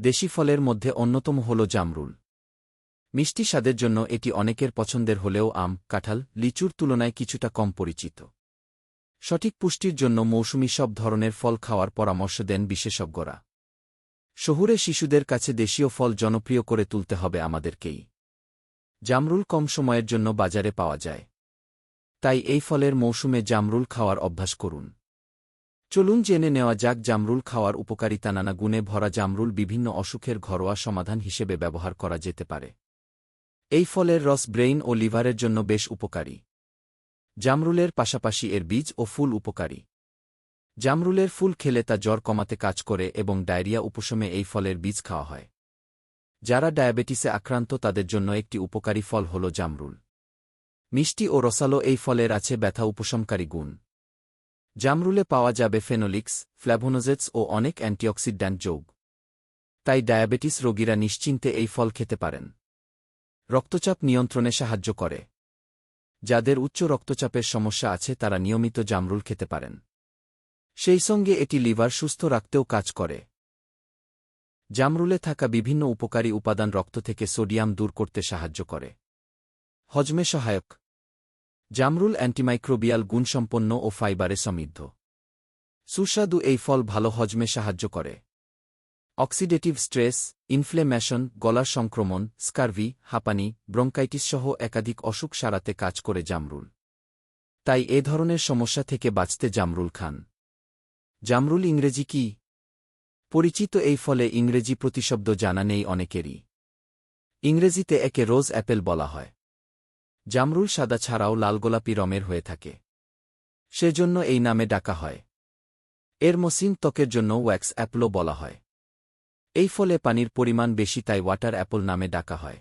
দেশি ফলের মধ্যে অন্যতম হল জামরুল। মিষ্টি স্বাদের জন্য এটি অনেকের পছন্দের হলেও আম, কাঁঠাল, লিচুর তুলনায় কিছুটা কম পরিচিত। সঠিক পুষ্টির জন্য মৌসুমি সব ধরনের ফল খাওয়ার পরামর্শ দেন বিশেষজ্ঞরা। শহুরে শিশুদের কাছে দেশীয় ফল জনপ্রিয় করে তুলতে হবে আমাদেরকেই। জামরুল কম সময়ের জন্য বাজারে পাওয়া যায়। তাই এই ফলের মৌসুমে জামরুল খাওয়ার অভ্যাস করুন। চলুন জেনে নেওয়া যাক জামরুল খাওয়ার উপকারিতা নানা গুণে ভরা জামরুল বিভিন্ন অসুখের ঘরোয়া সমাধান হিসেবে ব্যবহার করা যেতে পারে। এই ফলের রস ব্রেইন ও লিভারের জন্য বেশ উপকারী। জামরুলের পাশাপাশি এর বীজ ও ফুল উপকারী। জামরুলের ফুল খেলে তা জ্বর কমাতে কাজ করে এবং ডায়রিয়া উপশমে এই ফলের বীজ খাওয়া হয়। যারা ডায়াবেটিসে আক্রান্ত তাদের জন্য একটি উপকারী ফল হল জামরুল। মিষ্টি ও রসালো এই ফলের আছে ব্যথা উপশমকারী গুণ। জামরুলে পাওয়া যাবে ফেনোলিক্স ফ্ল্যাভোনোজেটস ও অনেক অ্যান্টিঅক্সিড্যান্ট যোগ। তাই ডায়াবেটিস রোগীরা নিশ্চিন্তে এই ফল খেতে পারেন। রক্তচাপ নিয়ন্ত্রণে সাহায্য করে। যাদের উচ্চ রক্তচাপের সমস্যা আছে, তারা নিয়মিত জামরুল খেতে পারেন। সেই সঙ্গে এটি লিভার সুস্থ রাখতেও কাজ করে। জামরুলে থাকা বিভিন্ন উপকারী উপাদান রক্ত থেকে সোডিয়াম দূর করতে সাহায্য করে। হজমে সহায়ক। জামরুল অ্যান্টিমাইক্রোবিয়াল গুণসম্পন্ন ও ফাইবারে সমৃদ্ধ। সুস্বাদু এই ফল ভালো হজমে সাহায্য করে। অক্সিডেটিভ স্ট্রেস, ইনফ্লেমেশন, গলার সংক্রমণ, স্কারভি, হাঁপানি, ব্রঙ্কাইটিস সহ একাধিক অসুখ সারাতে কাজ করে জামরুল। তাই এ ধরনের সমস্যা থেকে বাঁচতে জামরুল খান। জামরুল ইংরেজি কি? পরিচিত এই ফলে ইংরেজি প্রতিশব্দ জানা নেই অনেকেরই। ইংরেজিতে একে রোজ অ্যাপেল বলা হয়। জামরুল সাদা ছাড়াও লাল গোলাপি রমের হয়ে থাকে। সেজন্য এই নামে ডাকা হয়। এর মসিন ত্বকের জন্য ওয়্যাক্স অ্যাপলও বলা হয়। এই ফলে পানির পরিমাণ বেশি তাই ওয়াটার অ্যাপল নামে ডাকা হয়।